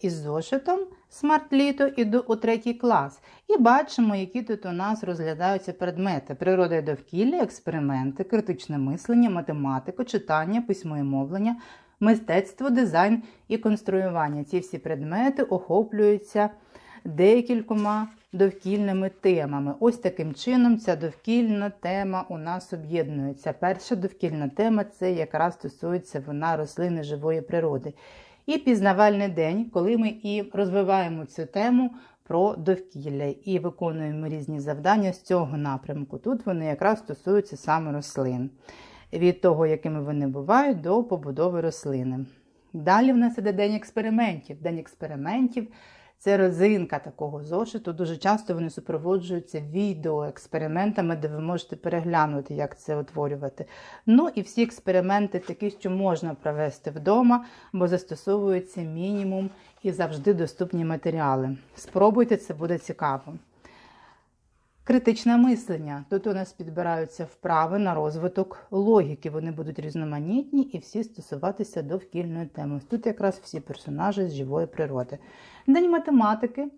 із зошитом смарт-літо іду у третій клас і бачимо, які тут у нас розглядаються предмети: природа і довкілля, експерименти, критичне мислення, математика, читання, письмо і мовлення, мистецтво, дизайн і конструювання. Ці всі предмети охоплюються декількома довкільними темами. Ось таким чином ця довкільна тема у нас об'єднується. Перша довкільна тема це якраз стосується вона рослини живої природи. І пізнавальний день, коли ми і розвиваємо цю тему про довкілля і виконуємо різні завдання з цього напрямку. Тут вони якраз стосуються саме рослин, від того, якими вони бувають, до побудови рослини. Далі в нас іде день експериментів. День експериментів це розинка такого зошиту. Дуже часто вони супроводжуються відеоекспериментами, де ви можете переглянути, як це утворювати. Ну і всі експерименти такі, що можна провести вдома, бо застосовується мінімум і завжди доступні матеріали. Спробуйте, це буде цікаво. Критичне мислення. Тут у нас підбираються вправи на розвиток логіки. Вони будуть різноманітні і всі стосуватися довкільної теми. Тут якраз всі персонажі з живої природи. День математики,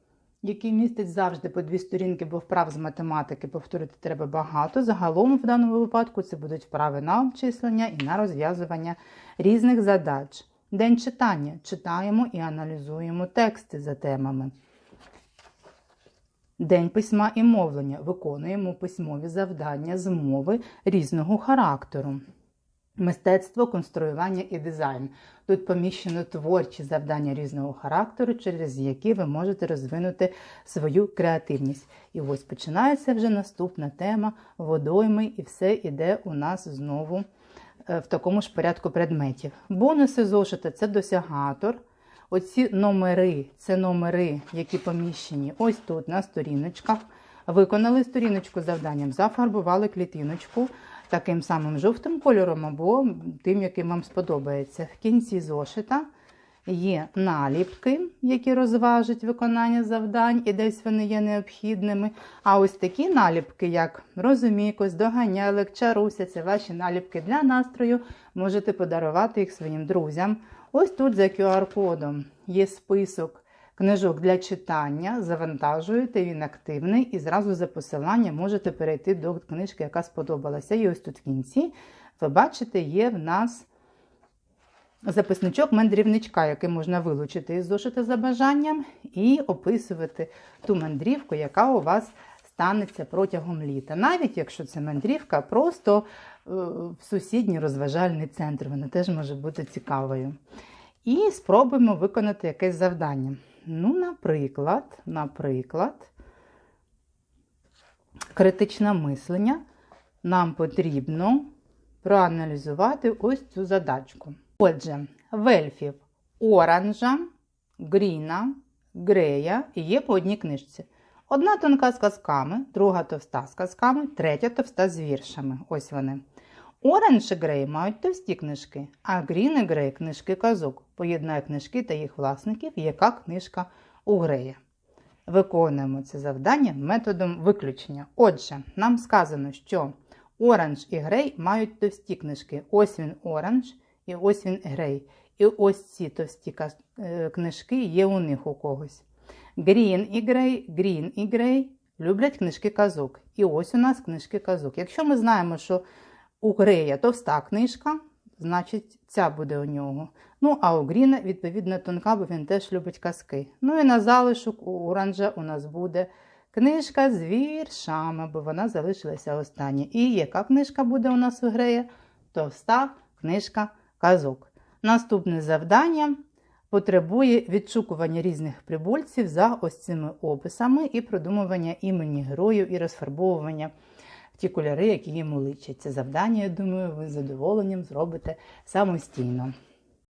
який містить завжди по дві сторінки, бо вправ з математики повторити треба багато. Загалом, в даному випадку, це будуть вправи на обчислення і на розв'язування різних задач. День читання. Читаємо і аналізуємо тексти за темами. День письма і мовлення. Виконуємо письмові завдання з мови різного характеру. Мистецтво, конструювання і дизайн. Тут поміщено творчі завдання різного характеру, через які ви можете розвинути свою креативність. І ось починається вже наступна тема водойми, і все іде у нас знову е, в такому ж порядку предметів. Бонуси зошита це досягатор. Оці номери це номери, які поміщені ось тут на сторіночках. Виконали сторіночку завданням, зафарбували клітиночку таким самим жовтим кольором або тим, яким вам сподобається. В кінці зошита є наліпки, які розважать виконання завдань, і десь вони є необхідними. А ось такі наліпки, як розумійкось, доганялик, чаруся, це ваші наліпки для настрою. Можете подарувати їх своїм друзям. Ось тут за QR-кодом є список книжок для читання. Завантажуєте, він активний, і зразу за посиланням можете перейти до книжки, яка сподобалася. І ось тут в кінці, ви бачите, є в нас записничок мандрівничка, який можна вилучити із зошита за бажанням, і описувати ту мандрівку, яка у вас станеться протягом літа. Навіть якщо це мандрівка, просто е, в сусідній розважальний центр, вона теж може бути цікавою. І спробуємо виконати якесь завдання. Ну, наприклад, наприклад, критичне мислення нам потрібно проаналізувати ось цю задачку. Отже, в ельфів оранжа, гріна, грея є по одній книжці. Одна тонка з казками, друга товста з казками, третя товста з віршами. Ось вони. Оранж і Грей мають товсті книжки, а Грін і Грей книжки казок. Поєднає книжки та їх власників, яка книжка у Грея. Виконуємо це завдання методом виключення. Отже, нам сказано, що оранж і грей мають товсті книжки. Ось він оранж і ось він грей. І ось ці товсті книжки є у них у когось. Грін і грей, грін і грей люблять книжки казок. І ось у нас книжки казок. Якщо ми знаємо, що у Грея товста книжка, значить, ця буде у нього. Ну, а у Гріна, відповідно, тонка, бо він теж любить казки. Ну і на залишок у Оранжа у нас буде книжка з віршами, бо вона залишилася остання. І яка книжка буде у нас у Грея? Товста книжка казок. Наступне завдання потребує відшукування різних прибульців за ось цими описами і продумування імені героїв і розфарбовування ті кольори, які йому личать. Це завдання, я думаю, ви з задоволенням зробите самостійно.